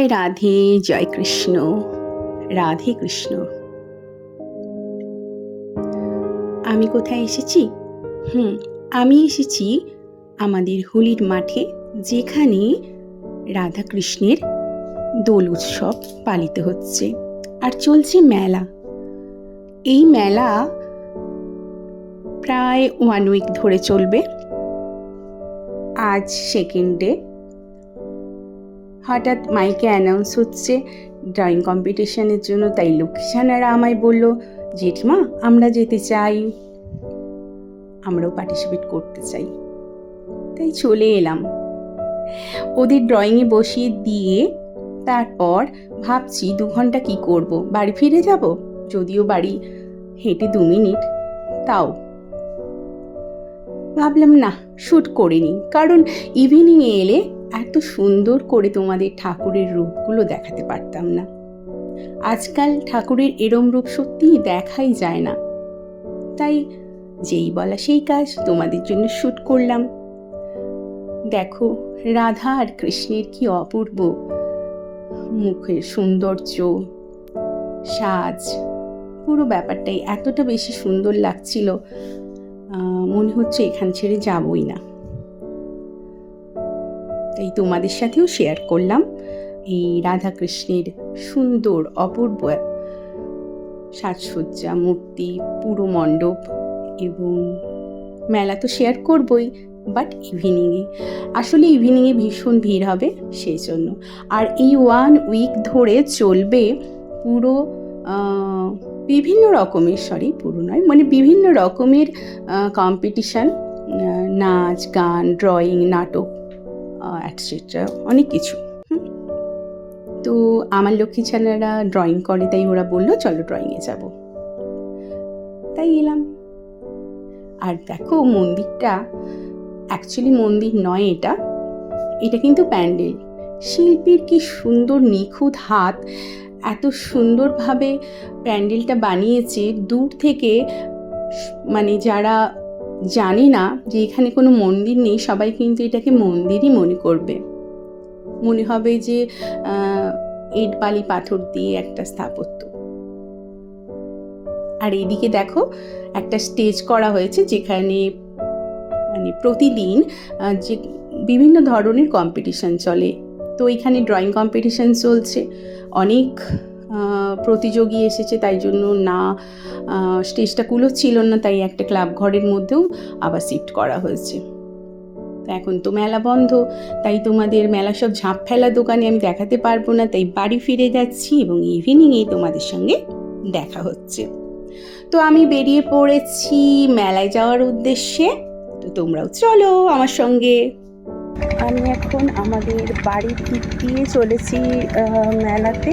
জয় রাধে, জয় কৃষ্ণ। রাধে কৃষ্ণ। আমি কোথায় এসেছি? হুম, আমি এসেছি আমাদের হোলির মাঠে যেখানে রাধা কৃষ্ণের দোল উৎসব পালিত হচ্ছে আর চলছে মেলা। এই মেলা প্রায় ওয়ান উইক ধরে চলবে। আজ সেকেন্ড ডে হঠাৎ মাইকে অ্যানাউন্স হচ্ছে ড্রয়িং কম্পিটিশনের জন্য, তাই লক্ষ্মীছানারা আমায় বলল, জেঠিমা, আমরা যেতে চাই। আমরাও পার্টিসিপেট করতে চাই। তাই চলে এলাম। ওদের ড্রয়িংয়ে বসিয়ে দিয়ে তারপর ভাবছি, দু ঘণ্টা কি করব? বাড়ি ফিরে যাব? যদিও বাড়ি হেঁটে দু মিনিট, তাও। ভাবলাম, না শ্যুট করে নিই কারণ ইভিনিংয়ে এলে এত সুন্দর করে তোমাদের ঠাকুরের রূপগুলো দেখাতে পারতাম না। আজকাল ঠাকুরের এরম রূপ সত্যিই দেখাই যায় না। তাই যেই বলা সেই কাজ তোমাদের জন্য শ্যুট করলাম। দেখো, রাধা আর কৃষ্ণের কি অপূর্ব মুখের সৌন্দর্য, সাজ। পুরো ব্যাপারটাই এতটা বেশি সুন্দর লাগছিল মনে হচ্ছে এখান ছেড়ে যাবই না। তাই তোমাদের সাথেও শেয়ার করলাম। এই রাধাকৃষ্ণের সুন্দর অপূর্ব সাজসজ্জা, মূর্তি, পুরো মণ্ডপ এবং মেলা তো শেয়ার করবই বাট ইভিনিংয়ে আসলে ইভিনিংয়ে ভীষণ ভিড় হবে সেই জন্য আর এই ওয়ান উইক ধরে চলবে পুরো বিভিন্ন রকমের সরি পুরো নয় মানে বিভিন্ন রকমের কম্পিটিশান নাচ, গান ড্রয়িং নাটক অ্যাটসেট্রা অনেক কিছু। তো আমার লক্ষ্মী ছানারা ড্রয়িং করে, তাই ওরা বলল, চলো ড্রয়িংয়ে যাব। তাই এলাম। আর দেখো মন্দিরটা অ্যাকচুয়ালি মন্দির নয় এটা এটা কিন্তু প্যান্ডেল। শিল্পীর কি সুন্দর নিখুঁত হাত, এত সুন্দরভাবে প্যান্ডেলটা বানিয়েছে। দূর থেকে মানে যারা জানে না যে এখানে কোনো মন্দির নেই, সবাই কিন্তু এটাকে মন্দিরই মনে করবে। মনে হবে যে ইট বালি পাথর দিয়ে একটা স্থাপত্য। আর এদিকে দেখো, একটা স্টেজ করা হয়েছে যেখানে মানে প্রতিদিন যে বিভিন্ন ধরনের কম্পিটিশন চলে। তো এখানে ড্রয়িং কম্পিটিশন চলছে। অনেক প্রতিযোগী এসেছে, তাই জন্য না স্টেজটা কুলোচ্ছিল না, তাই একটা ক্লাব ঘরের মধ্যেও আবার শিফট করা হয়েছে। এখন তো মেলা বন্ধ, তাই তোমাদের মেলা সব ঝাঁপ ফেলা দোকানে আমি দেখাতে পারব না, তাই বাড়ি ফিরে যাচ্ছি এবং ইভিনিংয়ে তোমাদের সঙ্গে দেখা হচ্ছে। তো আমি বেরিয়ে পড়েছি মেলায় যাওয়ার উদ্দেশ্যে, তো তোমরাও চলো আমার সঙ্গে। আমি এখন আমাদের বাড়ির দিক দিয়ে চলেছি মেলাতে।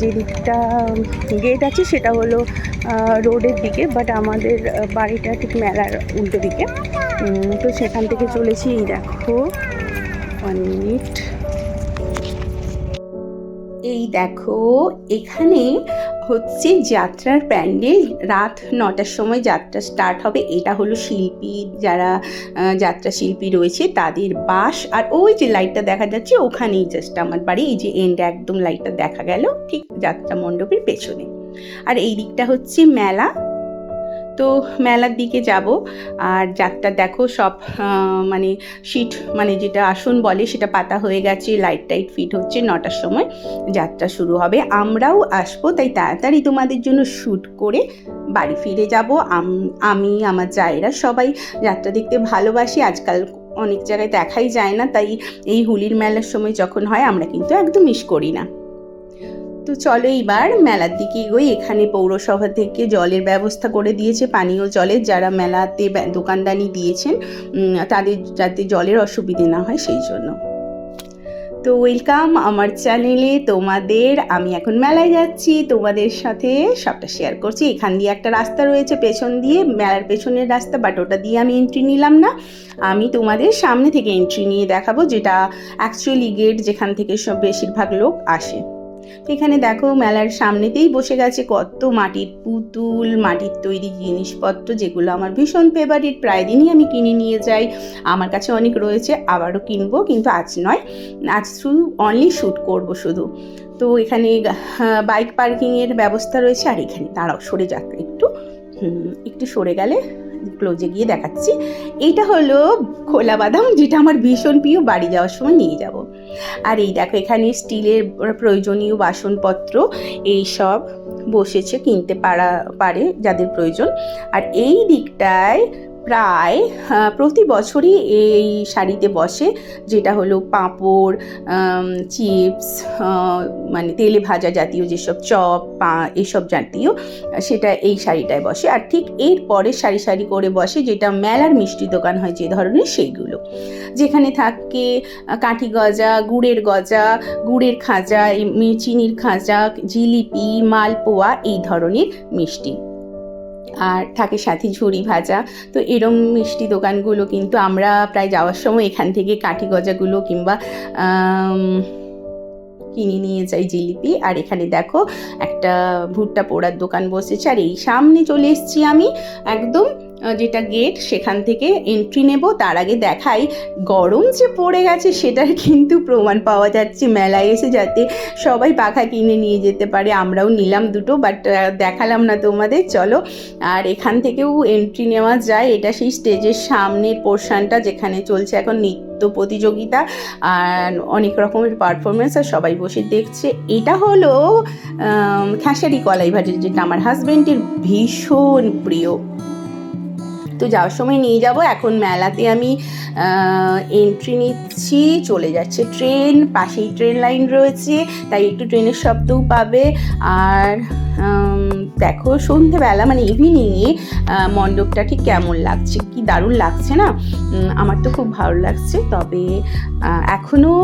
যে দিকটা গেট আছে সেটা হলো রোডের দিকে বাট আমাদের বাড়িটা ঠিক মেলার উল্টো দিকে। তো সেখান থেকে চলেছি। এই দেখো ওয়ান মিনিট এই দেখো, এখানে হচ্ছে যাত্রার প্যান্ডেল। রাত নটার সময় যাত্রা স্টার্ট হবে। এটা হলো শিল্পী যারা যাত্রা শিল্পী রয়েছে, তাদের বাস। আর ওই যে লাইটটা দেখা যাচ্ছে, ওখানেই জাস্ট আমার বাড়ি। এই যে এন্ড একদম লাইটটা দেখা গেল, ঠিক যাত্রা মণ্ডপের পেছনে। আর এই দিকটা হচ্ছে মেলা। তো মেলার দিকে যাব। আর যাত্রা দেখো সব মানে সিট মানে যেটা আসন বলে সেটা পাতা হয়ে গেছে লাইট টাইট ফিট হচ্ছে নটার সময় যাত্রা শুরু হবে। আমরাও আসব, তাই তাড়াতাড়ি তোমাদের জন্য শ্যুট করে বাড়ি ফিরে যাব। আমি আমার জায়েরা সবাই যাত্রা দেখতে ভালোবাসি। আজকাল অনেক জায়গায় দেখাই যায় না, তাই এই হুলির মেলার সময় যখন হয় আমরা কিন্তু একদম মিস করি না। তো চলো এইবার মেলার দিকে এগোই। এখানে পৌরসভা থেকে জলের ব্যবস্থা করে দিয়েছে পানীয় জলের। যারা মেলাতে দোকানদানি দিয়েছেন তাদের যাতে জলের অসুবিধে না হয় সেই জন্য। তো ওয়েলকাম আমার চ্যানেলে তোমাদের। আমি এখন মেলায় যাচ্ছি। তোমাদের সাথে সবটা শেয়ার করছি। এখান দিয়ে একটা রাস্তা রয়েছে পেছন দিয়ে। মেলার পেছনের রাস্তা বাট ওটা দিয়ে আমি এন্ট্রি নিলাম না। আমি তোমাদের সামনে থেকে এন্ট্রি নিয়ে দেখাবো, যেটা অ্যাকচুয়ালি গেট যেখান থেকে সব বেশিরভাগ লোক আসে। এখানে দেখো মেলার সামনেতেই বসে গেছে কত মাটির পুতুল, মাটির তৈরি জিনিসপত্র, যেগুলো আমার ভীষণ ফেভারিট প্রায় দিনই আমি কিনে নিয়ে যাই। আমার কাছে অনেক রয়েছে, আবারও কিনবো, কিন্তু আজ নয়, আজ শুধু অনলি শ্যুট করব শুধু। তো এখানে বাইক পার্কিংয়ের ব্যবস্থা রয়েছে, আর এখানে, দাঁড়াও, সরে যাক একটু। একটু সরে গেলে ক্লোজে গিয়ে দেখাচ্ছি। এইটা হলো খোলা বাদাম, যেটা আমার ভীষণ প্রিয়, বাড়ি যাওয়ার সময় নিয়ে যাব। আর এই দেখো, এখানে স্টিলের প্রয়োজনীয় বাসনপত্র, এই সব বসেছে কিনতে পারা, পারে যাদের প্রয়োজন। আর এই দিকটায় প্রায় প্রতি বছরই এই শাড়িতে বসে, যেটা হলো পাঁপড় চিপস মানে তেলে ভাজা জাতীয় যেসব চপ, পা, এসব জাতীয়, সেটা এই শাড়িটায় বসে। আর ঠিক এর পরে সারি সারি করে বসে, যেটা মেলার মিষ্টি দোকান হয় যে ধরনের সেইগুলো। যেখানে থাকে কাঠি গজা, গুড়ের গজা, গুড়ের খাজা চিনির খাজা, জিলিপি, মালপোয়া, এই ধরনের মিষ্টি। আর থাকে সাথে ঝুড়ি ভাজা। তো এরম মিষ্টি দোকানগুলো কিন্তু আমরা প্রায় যাওয়ার সময় এখান থেকে কাঠি গজাগুলো কিংবা কিনে নিয়ে যাই জিলিপি। আর এখানে দেখো একটা ভুট্টা পোড়ার দোকান বসেছে। আর এই সামনে চলে এসেছি আমি একদম যেটা গেট সেখান থেকে এন্ট্রি নেব। তার আগে দেখাই, গরম যে পড়ে গেছে সেটার কিন্তু প্রমাণ পাওয়া যাচ্ছে মেলায় এসে যাতে সবাই পাখা কিনে নিয়ে যেতে পারে। আমরাও নিলাম দুটো বাট দেখালাম না তোমাদের, চলো। আর এখান থেকেও এন্ট্রি নেওয়া যায়। এটা সেই স্টেজের সামনের পোর্শনটা যেখানে চলছে এখন নৃত্য প্রতিযোগিতা আর অনেক রকমের পারফরমেন্স আর সবাই বসে দেখছে। এটা হলো খেসারি কলাই ভাজি যেটা আমার হাজব্যান্ডের ভীষণ প্রিয়। তো যাওয়ার সময় নিয়ে যাব। এখন মেলাতে আমি এন্ট্রি নিচ্ছি, চলে যাচ্ছে ট্রেন পাশেই ট্রেন লাইন রয়েছে, তাই একটু ট্রেনের শব্দও পাবে। আর দেখো সন্ধেবেলা মানে ইভিনিংয়ে মণ্ডপটা ঠিক কেমন লাগছে? কি দারুণ লাগছে না? আমার তো খুব ভালো লাগছে, তবে এখনও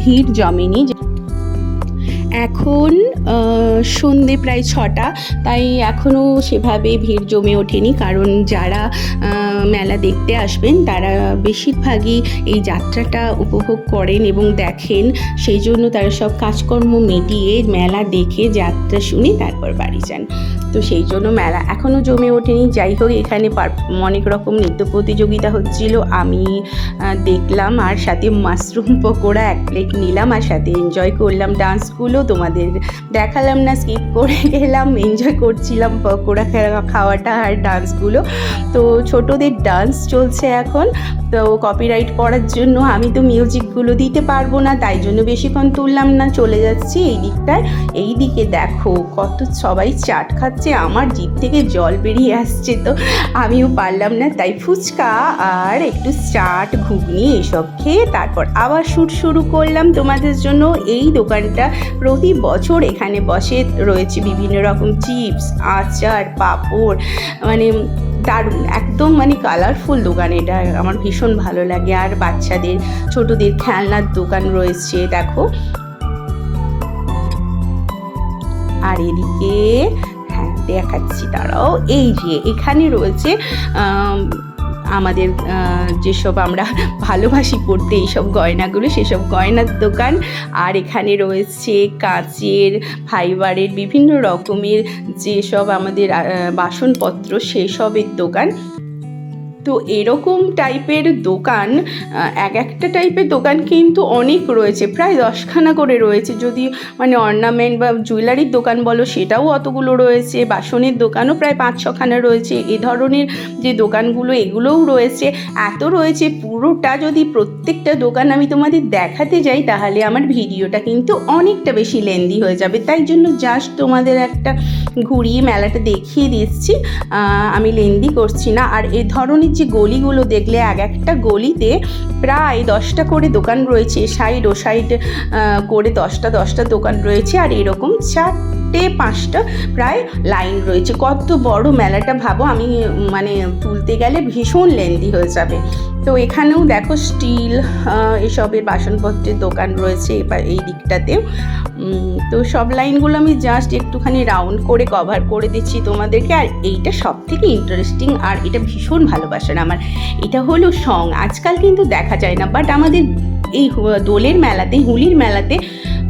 ভিড় জমেনি। এখন সন্ধে প্রায় ছটা, তাই এখনও সেভাবে ভিড় জমে ওঠেনি। কারণ যারা মেলা দেখতে আসবেন, তারা বেশিরভাগই এই যাত্রাটা উপভোগ করেন এবং দেখেন। সেই জন্য তারা সব কাজকর্ম মিটিয়ে মেলা দেখে যাত্রা শুনে তারপর বাড়ি যান। তো সেই জন্য মেলা এখনও জমে ওঠেনি। যাই হোক, এখানে অনেক রকম নৃত্য প্রতিযোগিতা হচ্ছিল। আমি দেখলাম, আর সাথে মাশরুম পকোড়া এক প্লেট নিলাম, আর সাথে এনজয় করলাম ডান্সগুলো তোমাদের। দেখালাম না স্কিপ করে গেলাম এনজয় করছিলাম পকোড়া খাওয়াটা আর ডান্সগুলো তো ছোটদের ডান্স চলছে এখন। তো কপিরাইট করার জন্য আমি তো মিউজিকগুলো দিতে পারব না, তাই জন্য বেশিক্ষণ তুললাম না, চলে যাচ্ছি এই দিকটায়। এই দিকে দেখো, কত সবাই চাট খাচ্ছে, আমার জিভ থেকে জল বেরিয়ে আসছে তো। আমিও পারলাম না, তাই ফুচকা আর একটু চাট, ঘুগনি এসব খেয়ে তারপর আবার শ্যুট শুরু করলাম তোমাদের জন্য। এই দোকানটা প্রতি বছর এখানে বসে রয়েছে বিভিন্ন রকম চিপস, আচার, পাঁপড় মানে দারুণ, একদম মানে কালারফুল দোকান এটা। আমার ভীষণ ভালো লাগে। আর বাচ্চাদের, ছোটদের খেলনার দোকান রয়েছে, দেখো। আর এদিকে হ্যাঁ দেখাচ্ছি তারাও এই যে, এখানে রয়েছে আমাদের যেসব আমরা ভালোবাসি পড়তে, এইসব গয়নাগুলো, সেসব গয়নার দোকান। আর এখানে রয়েছে কাঁচের, ফাইবারের বিভিন্ন রকমের যেসব আমাদের বাসনপত্র, সেসবের দোকান। তো এরকম টাইপের দোকান এক একটা টাইপের দোকান কিন্তু অনেক রয়েছে, প্রায় দশখানা করে রয়েছে। যদি মানে অর্নামেন্ট বা জুয়েলারির দোকান বলো, সেটাও অতগুলো রয়েছে। বাসনের দোকানও প্রায় পাঁচ ছখানা রয়েছে। এ ধরনের যে দোকানগুলো, এগুলোও রয়েছে। এত রয়েছে, পুরোটা যদি প্রত্যেকটা দোকান আমি তোমাদের দেখাতে যাই, তাহলে আমার ভিডিওটা কিন্তু অনেকটা বেশি লেন্দি হয়ে যাবে। তাই জন্য জাস্ট তোমাদের একটা ঘুরিয়ে মেলাটা দেখিয়ে দিচ্ছি। আমি লেন্দি করছি না। আর এ ধরনের যে গলিগুলো দেখলে এক একটা গলিতে প্রায় দশটা করে দোকান রয়েছে সাইড ও সাইড করে দশটা দশটা দোকান রয়েছে আর এরকম চারটে পাঁচটা প্রায় লাইন রয়েছে। কত বড় মেলাটা ভাবো, আমি মানে তুলতে গেলে ভীষণ লেন্দি হয়ে যাবে। তো এখানেও দেখো স্টিল এসবের বাসনপত্রের দোকান রয়েছে এই দিকটাতে। তো সব লাইনগুলো আমি জাস্ট একটুখানি রাউন্ড করে কভার করে দিচ্ছি তোমাদেরকে। আর এইটা সব থেকে ইন্টারেস্টিং আর এটা ভীষণ ভালোবাসার আমার। এটা হলো সং। আজকাল কিন্তু দেখা যায় না বাট আমাদের এই দোলের মেলাতে, হুলির মেলাতে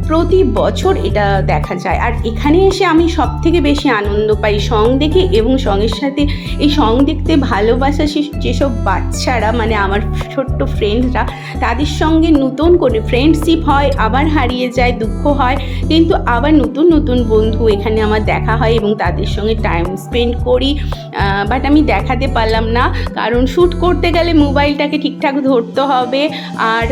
প্রতি বছর এটা দেখা যায়। আর এখানে এসে আমি সব থেকে বেশি আনন্দ পাই সং দেখে এবং সঙ্গের সাথে এই সং দেখতে ভালোবাসা যেসব বাচ্চারা মানে আমার ছোট্ট ফ্রেন্ডরা তাদের সঙ্গে নতুন করে ফ্রেন্ডশিপ হয়, আবার হারিয়ে যায়, দুঃখ হয়। কিন্তু আবার নতুন নতুন বন্ধু এখানে আমার দেখা হয় এবং তাদের সঙ্গে টাইম স্পেন্ড করি। বাট আমি দেখাতে পারলাম না। কারণ শ্যুট করতে গেলে মোবাইলটাকে ঠিকঠাক ধরতে হবে। আর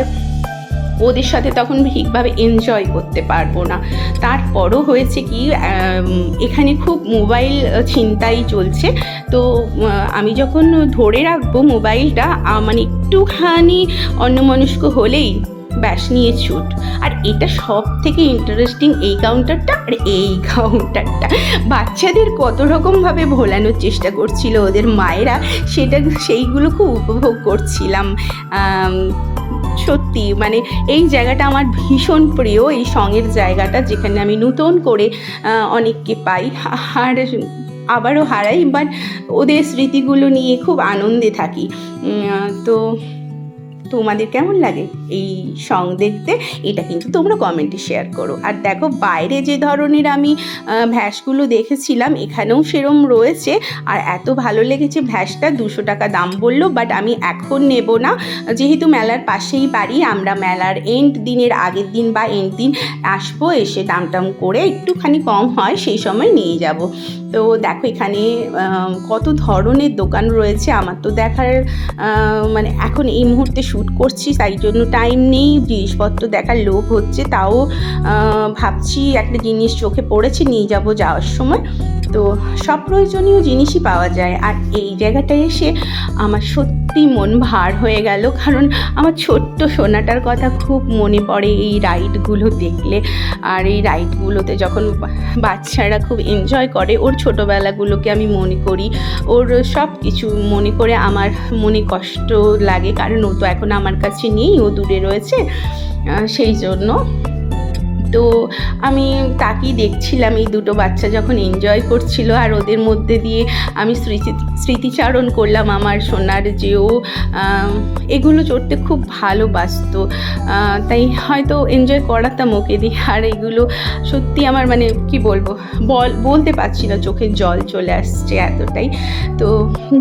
ওদের সাথে তখন ঠিকভাবে এনজয় করতে পারব না। তারপরও হয়েছে কি এখানে খুব মোবাইল ছিনতাই চলছে। তো আমি যখন ধরে রাখব মোবাইলটা মানে একটুখানি অন্যমনস্ক হলেই ব্যাস, নিয়ে ছুট। আর এটা সব থেকে ইন্টারেস্টিং এই কাউন্টারটা আর এই কাউন্টারটা বাচ্চাদের কত রকমভাবে ভোলানোর চেষ্টা করছিল ওদের মায়েরা, সেটা, সেইগুলো খুব উপভোগ করছিলাম। সত্যি মানে এই জায়গাটা আমার ভীষণ প্রিয়, এই সঙের জায়গাটা যেখানে আমি নতুন করে অনেককে পাই। আর আবারও হারাই বাট ওদের স্মৃতিগুলো নিয়ে খুব আনন্দে থাকি। তো তোমাদের কেমন লাগে? এই সং দেখতে, এটা কিন্তু তোমরা কমেন্টে শেয়ার করো। আর দেখো, বাইরে যে ধরনের আমি ভ্যাসগুলো দেখেছিলাম, এখানেও সেরম রয়েছে। আর এত ভালো লেগেছে ভ্যাসটা, দুশো টাকা দাম বলল বাট আমি এখন নেব না। যেহেতু মেলার পাশেই বাড়ি, আমরা মেলার এন্ড দিনের আগের দিন বা এন্ড দিন আসব, এসে দাম টাম করে একটুখানি কম হয়, সেই সময় নিয়ে যাব। তো দেখো, এখানে কত ধরনের দোকান রয়েছে, আমার তো দেখার মানে এখন এই মুহূর্তে শ্যুট করছি, তাই জন্য টাইম নেই, জিনিসপত্র দেখার লোভ হচ্ছে, তাও ভাবছি একটা জিনিস চোখে পড়েছে, নিয়ে যাব যাওয়ার সময়। তো সব প্রয়োজনীয় জিনিসই পাওয়া যায়। আর এই জায়গাটায় এসে আমার সত্যি মন ভার হয়ে গেল। কারণ আমার ছোট্ট সোনাটার কথা খুব মনে পড়ে এই রাইডগুলো দেখলে। আর এই রাইডগুলোতে যখন বাচ্চারা খুব এনজয় করে, ওর ছোটোবেলাগুলোকে আমি মনে করি। ওর সব কিছু মনে করে আমার মনে কষ্ট লাগে। কারণ ও তো এখন আমার কাছে নেই, ও দূরে রয়েছে। সেই জন্য তো আমি তাকেই দেখছিলাম এই দুটো বাচ্চা যখন এনজয় করছিল আর ওদের মধ্যে দিয়ে আমি স্মৃতি, স্মৃতিচারণ করলাম আমার সোনার যে ও এগুলো চড়তে খুব ভালোবাসতো। তাই হয়তো এনজয় করাতাম ওকে দিয়ে। আর এগুলো সত্যি আমার মানে কি বলব, বল, বলতে পারছি না, চোখের জল চলে আসছে এতটাই। তো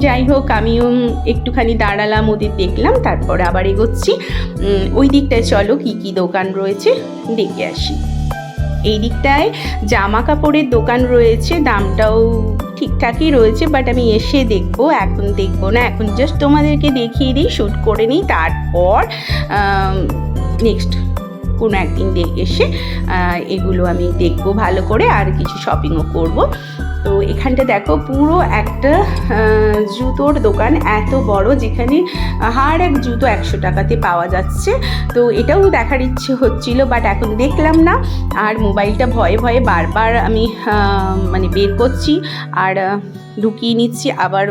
যাই হোক, আমিও একটুখানি দাঁড়ালাম, ওদের দেখলাম, তারপরে আবার এগোচ্ছি। ওই দিকটায় চলো, কি কি দোকান রয়েছে, দেখে আসি। এই দিকটায় জামা কাপড়ের দোকান রয়েছে, দামটাও ঠিকঠাকই রয়েছে বাট আমি এসে দেখব, এখন দেখব না, এখন জাস্ট তোমাদেরকে দেখিয়ে দিই শ্যুট করে নিই, তারপর নেক্সট কোনো একদিন এসে এগুলো আমি দেখব ভালো করে আর কিছু শপিংও করব। তো এখানটা দেখো পুরো একটা জুতোর দোকান এত বড় যেখানে হার এক জুতো একশো টাকাতে পাওয়া যাচ্ছে। তো এটাও দেখার ইচ্ছে হচ্ছিল বাট এখন দেখলাম না। আর মোবাইলটা ভয়ে ভয়ে বারবার আমি মানে বের করছি। আর ঢুকিয়ে নিচ্ছি, আবার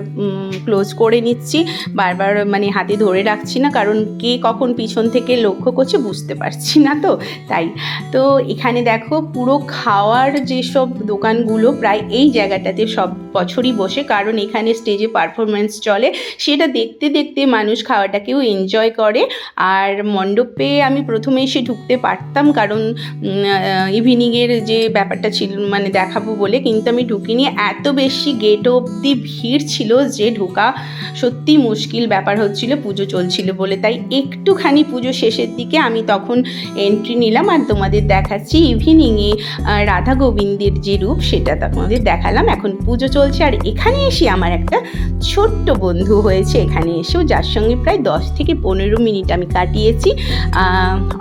ক্লোজ করে নিচ্ছি। বারবার মানে হাতে ধরে রাখছি না, কারণ কে কখন পিছন থেকে লক্ষ্য করছে বুঝতে পারছি না তো, তাই। তো এখানে দেখো, পুরো খাওয়ার যেসব দোকানগুলো প্রায় এই জায়গাটাতে সব বছরই বসে, কারণ এখানে স্টেজে পারফরমেন্স চলে। সেটা দেখতে দেখতে মানুষ খাওয়াটাকেও এনজয় করে। আর মণ্ডপে আমি প্রথমে এসে ঢুকতে পারতাম, কারণ ইভিনিংয়ের যে ব্যাপারটা ছিল মানে দেখাবো বলে, কিন্তু আমি ঢুকিনি। এত বেশি গেট অবধি ভিড় ছিল যে ঢোকা সত্যি মুশকিল ব্যাপার হচ্ছিল, পুজো চলছিল বলে। তাই একটুখানি পুজো শেষের দিকে আমি তখন এন্ট্রি নিলাম আর তোমাদের দেখাচ্ছি ইভিনিংয়ে রাধা গোবিন্দের যে রূপ সেটা তোমাদের দেখালাম। এখন পুজো চলছে আর এখানে এসে আমার একটা ছোট্ট বন্ধু হয়েছে এখানে এসেও, যার সঙ্গে প্রায় দশ থেকে পনেরো মিনিট আমি কাটিয়েছি।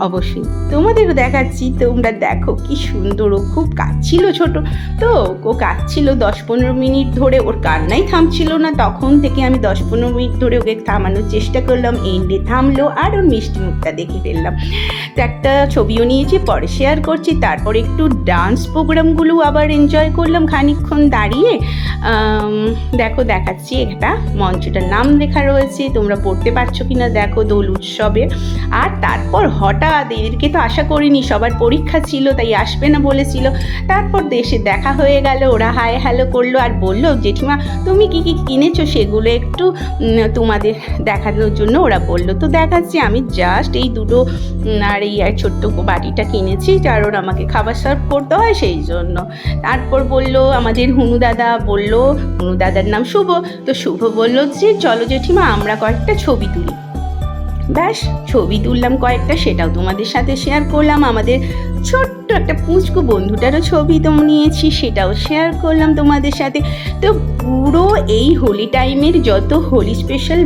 অবশ্যই তোমাদেরও দেখাচ্ছি, তোমরা দেখো কি সুন্দর, ও খুব কাঁদছিল ছোট। তো ও কাঁদছিল দশ পনেরো মিনিট ধরে ওর কান্নাই থামছিল না। তখন থেকে আমি দশ পনেরো মিনিট ধরে ওকে থামানোর চেষ্টা করলাম, এন্ডে থামলো, আর ওর মিষ্টি মুখটা দেখে ফেললাম। তো একটা ছবিও নিয়েছি, পরে শেয়ার করছি, তারপর একটু ডান্স প্রোগ্রামগুলো আবার এনজয় করলাম খানিকক্ষণ দাঁড়িয়ে। দেখো, দেখাচ্ছি একটা মঞ্চটার নাম লেখা রয়েছে, তোমরা পড়তে পারছ কি না দেখো, দোল উৎসবে। আর তারপর হঠাৎ, এদেরকে তো আশা করিনি, সবার পরীক্ষা ছিল, তাই আসবে না বলেছিল। তারপর দেশে দেখা হয়ে গেল, ওরা হায় হ্যালো করল, আর বলল জেঠিমা, তুমি কি কি কিনেছো? সেগুলো একটু তোমাদের দেখানোর জন্য ওরা বলল। তো দেখাচ্ছি, আমি জাস্ট এই দুটো আর এই, আর ছোট্ট বাটিটা কিনেছি কারণ আমাকে খাবার সার্ভ করতে হয় সেই জন্য। তারপর বলল আমাদের হুনু দাদা, বলল, হুনু দাদার নাম শুভ। তো শুভ বলল যে, চলো জেঠিমা, আমরা কয়েকটা ছবি তুলি। ব্যাস, ছবি তুললাম কয়েকটা, সেটাও তোমাদের সাথে শেয়ার করলাম। আমাদের ছোট্ট একটা পুচকু বন্ধুটারও ছবি তো নিয়েছি সেটাও শেয়ার করলাম তোমাদের সাথে। তো পুরো এই হোলি টাইমের যত হোলি স্পেশাল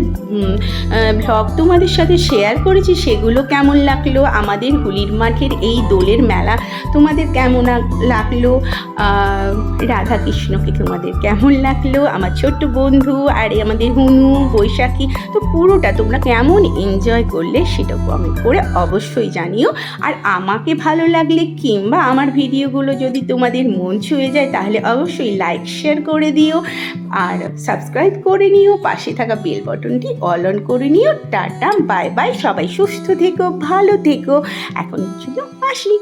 ভ্লগ তোমাদের সাথে শেয়ার করেছি, সেগুলো কেমন লাগল? আমাদের হোলির মাঠের এই দোলের মেলা তোমাদের কেমন লাগল? রাধা কৃষ্ণকে তোমাদের কেমন লাগল? আমার ছোট্ট বন্ধু, আর আমাদের হুনু, বৈশাখী, তো পুরোটা তোমরা কেমন এনজয় করলে সেটা কমেন্ট করে অবশ্যই জানিও। আর আমাকে ভালো লাগলে কিংবা আমার ভিডিওগুলো যদি তোমাদের মন ছুঁয়ে যায়, তাহলে অবশ্যই লাইক শেয়ার করে দিও। আর সাবস্ক্রাইব করে নিও, পাশে থাকা বেল বটনটি অল অন করে নিও। টাটা বাই বাই সবাই সুস্থ থেকো, ভালো থেকো। এখন জন্য আসি